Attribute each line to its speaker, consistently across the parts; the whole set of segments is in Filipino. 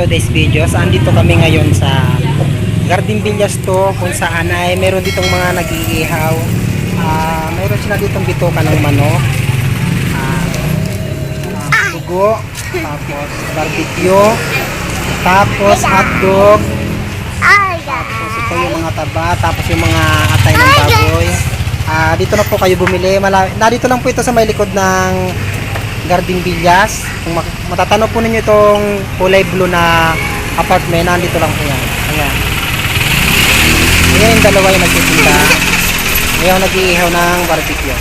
Speaker 1: today's videos. Andito kami ngayon sa Garden Villas to kung saan ay meron ditong mga nag-iihaw. Ah, meron sila ditong bituka ng manok. Ah, ah, dugo, tapos barbecue, tapos hotdog, tapos ito yung mga taba, tapos yung mga atay ng baboy. Ah, dito na po kayo bumili. Mala- Narito lang po ito sa may likod ng Garden Villas. Kung matatanaw po ninyo itong kulay blue na apartment, nandito lang po yan. Ayan. Ayan yung dalawa yung nagtitinda. Ayan yung nag-iihaw ng barbecue.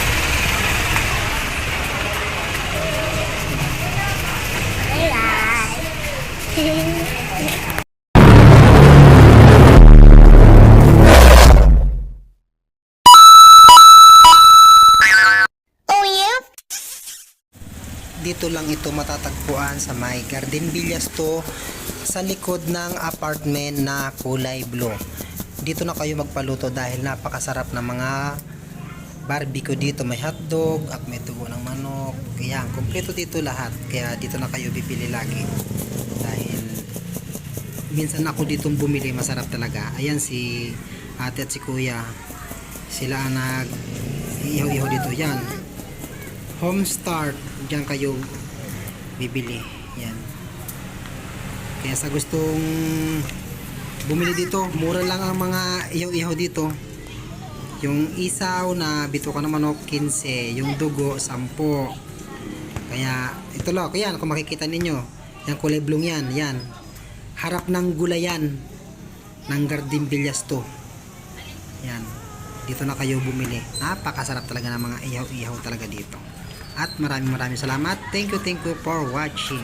Speaker 1: Dito lang ito matatagpuan sa may Garden Villas to sa likod ng apartment na kulay blue. Dito na kayo magpaluto dahil napakasarap ng mga barbecue dito. May hotdog at may tubo ng manok. Kaya kompleto dito lahat. Kaya dito na kayo bibili lagi. Dahil minsan ako dito bumili masarap talaga. Ayan si ate at si kuya. Sila nag ihaw-ihaw dito. Yan. Home start. Diyan kayo bibili. Yan. Kaya sa gustong bumili dito, mura lang ang mga ihaw-ihaw dito. Yung isaw na bituka ng manok 15, yung dugo 10. Kaya ito lang, yan kung makikita ninyo, yung kulay blue yan, yan. Harap ng gulayan ng Garden Villas to. Yan. Dito na kayo bumili. Napakasarap talaga ng mga ihaw-ihaw talaga dito at maraming maraming salamat. Thank you, thank you for watching.